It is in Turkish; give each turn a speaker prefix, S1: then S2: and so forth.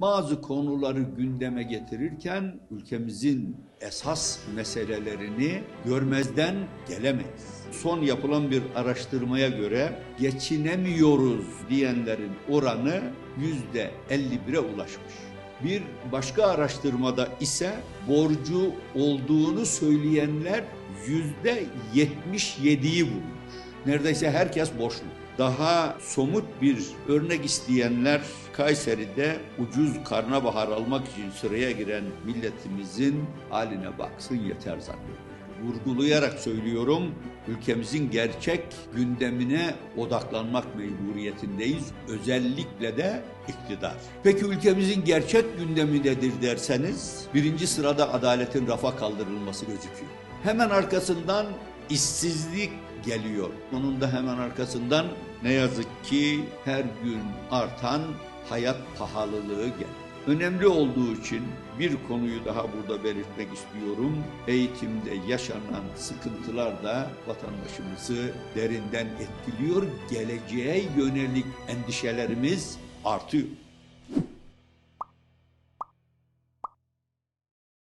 S1: bazı konuları gündeme getirirken ülkemizin esas meselelerini görmezden gelemeyiz. Son yapılan bir araştırmaya göre geçinemiyoruz diyenlerin oranı yüzde 51'e ulaşmış. Bir başka araştırmada ise borcu olduğunu söyleyenler yüzde 77'yi bulmuş. Neredeyse herkes borçlu. Daha somut bir örnek isteyenler Kayseri'de ucuz karnabahar almak için sıraya giren milletimizin haline baksın yeter zannediyorum. Vurgulayarak söylüyorum, ülkemizin gerçek gündemine odaklanmak mecburiyetindeyiz. Özellikle de iktidar. Peki ülkemizin gerçek gündemi nedir derseniz, birinci sırada adaletin rafa kaldırılması gözüküyor. Hemen arkasından işsizlik geliyor. Onun da hemen arkasından ne yazık ki her gün artan hayat pahalılığı geliyor. Önemli olduğu için bir konuyu daha burada belirtmek istiyorum. Eğitimde yaşanan sıkıntılar da vatandaşımızı derinden etkiliyor. Geleceğe yönelik endişelerimiz artıyor.